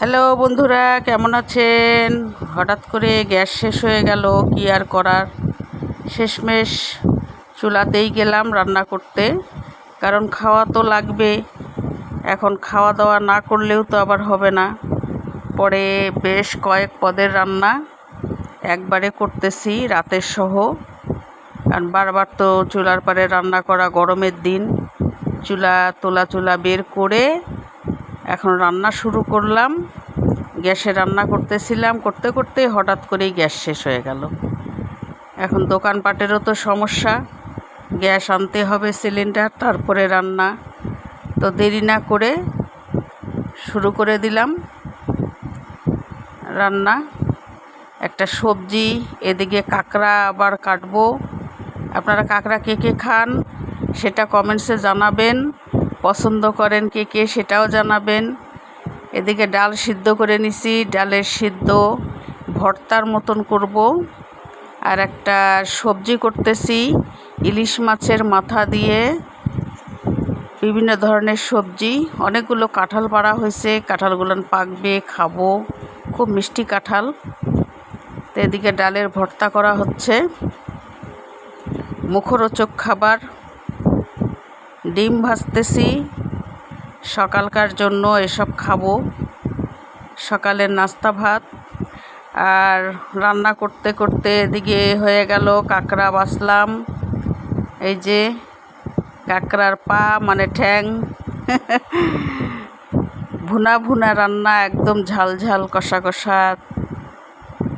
Hello বন্ধুরা, কেমন আছেন? হঠাৎ করে গ্যাস শেষ হয়ে গেল, কি আর করার? শেষমেশ চুলাতেই গেলাম রান্না করতে, কারণ খাওয়া তো লাগবে। এখন খাওয়া দাওয়া না করলেও তো আবার হবে না। পরে বেশ কয়েক পদের রান্না একবারে করতেছি, রাতের সহ। কারণ বারবার তো চুলার পারে রান্না করা গরমের দিন। চুলা, তোলা চুলা বের করে এখন রান্না শুরু করলাম। গ্যাসে রান্না করতেছিলাম। করতে করতে হঠাৎ করেই গ্যাস শেষ হয়ে গেল। এখন দোকানপাটেরও তো সমস্যা। গ্যাস আনতে হবে সিলিন্ডার, তারপরে রান্না। তো দেরি না করে শুরু করে দিলাম রান্না। একটা সবজি, এদিকে কাঁকড়া আবার কাটবো। আপনারা কাঁকড়া কে কে খান সেটা কমেন্টসে জানাবেন। পছন্দ করেন কে কে সেটাও জানাবেন। এদিকে ডাল সিদ্ধ করে নিছি, ডালের সিদ্ধ ভর্তার মতন করব। আর একটা সবজি করতেছি, ইলিশ মাছের মাথা দিয়ে বিভিন্ন ধরনের সবজি। অনেকগুলো কাঁঠাল পাড়া হয়েছে, কাঁঠালগুলো পাকবে, খাব। খুব মিষ্টি কাঁঠাল। তো এদিকে ডালের ভর্তা করা হচ্ছে। মুখরোচক খাবার। ডিম ভাজতেছি। সকালকার জন্য এসব খাব। সকালের নাস্তা ভাত। আর রান্না করতে করতে এদিকে হয়ে গেল কাঁকড়া বাছলাম। এই যে কাঁকড়ার পা মানে ঠ্যাং। ভুনা ভুনা রান্না একদম ঝাল ঝাল কষা কষা,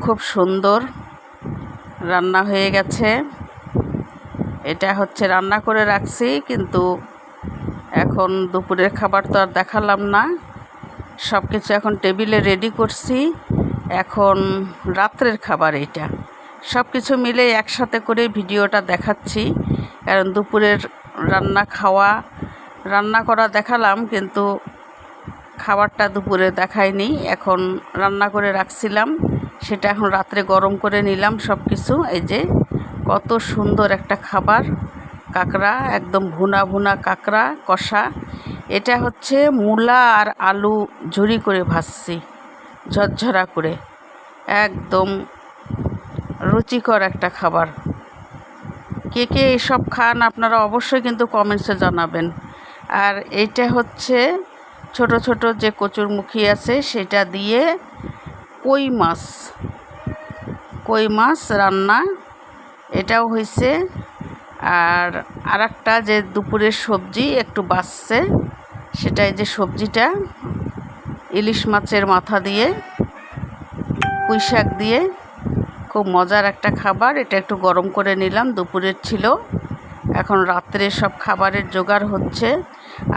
খুব সুন্দর। রান্না হয়ে গেছে। এটা হচ্ছে রান্না করে রাখছি, কিন্তু এখন দুপুরের খাবার তো আর দেখালাম না। সব কিছু এখন টেবিলে রেডি করছি। এখন রাত্রের খাবার এটা। সব কিছু মিলে একসাথে করে ভিডিওটা দেখাচ্ছি। কারণ দুপুরের রান্না খাওয়া, রান্না করা দেখালাম, কিন্তু খাবারটা দুপুরে দেখায়নি এখন রান্না করে রাখছিলাম। সেটা এখন রাত্রে গরম করে নিলাম সব কিছু এই যে কত সুন্দর একটা খাবার। কাঁকড়া, একদম ভুনা ভুনা কাঁকড়া, কষা। এটা হচ্ছে মূলা আর আলু ঝুরি করে ভাজছি, ঝরঝরা করে। একদম রুচিকর একটা খাবার। কে কে এইসব খান আপনারা অবশ্যই কিন্তু কমেন্টসে জানাবেন। আর এটা হচ্ছে ছোট ছোট যে কচুরমুখী আছে, সেটা দিয়ে কই মাছ। কই মাছ রান্না এটাও হয়েছে। আর আর একটা যে দুপুরের সবজি একটু বাসছে সেটা এই যে সবজিটা, ইলিশ মাছের মাথা দিয়ে, পুঁই শাক দিয়ে, খুব মজার একটা খাবার। এটা একটু গরম করে নিলাম, দুপুরের ছিল। এখন রাত্রে সব খাবারের জোগাড় হচ্ছে।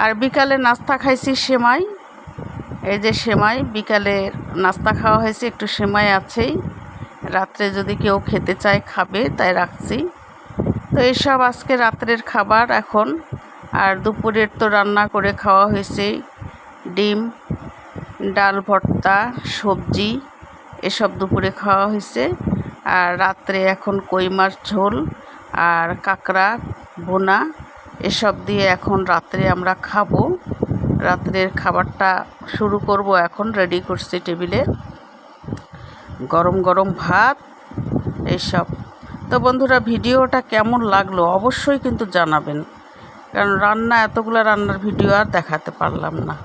আর বিকালে নাস্তা খাইছি সেমাই। এই যে সেমাই, বিকালে নাস্তা খাওয়া হয়েছে, একটু সেমাই আছেই। রাত্রে যদি কেউ খেতে চায়, খাবে, তাই রাখছি। তো এইসব আজকে রাত্রের খাবার এখন। আর দুপুরের তো রান্না করে খাওয়া হয়েছে ডিম, ডাল ভর্তা, সবজি, এসব দুপুরে খাওয়া হয়েছে। আর রাত্রে এখন কই মাছ ঝোল আর কাঁকড়া বোনা এসব দিয়ে এখন রাত্রে আমরা খাব। রাত্রের খাবারটা শুরু করব এখন, রেডি করছি টেবিলে। গরম গরম ভাত, এইসব। তো বন্ধুরা, ভিডিওটা কেমন লাগল অবশ্যই কিন্তু জানাবেন। কারণ রান্না, এতগুলো রান্নার ভিডিও আর দেখাতে পারলাম না।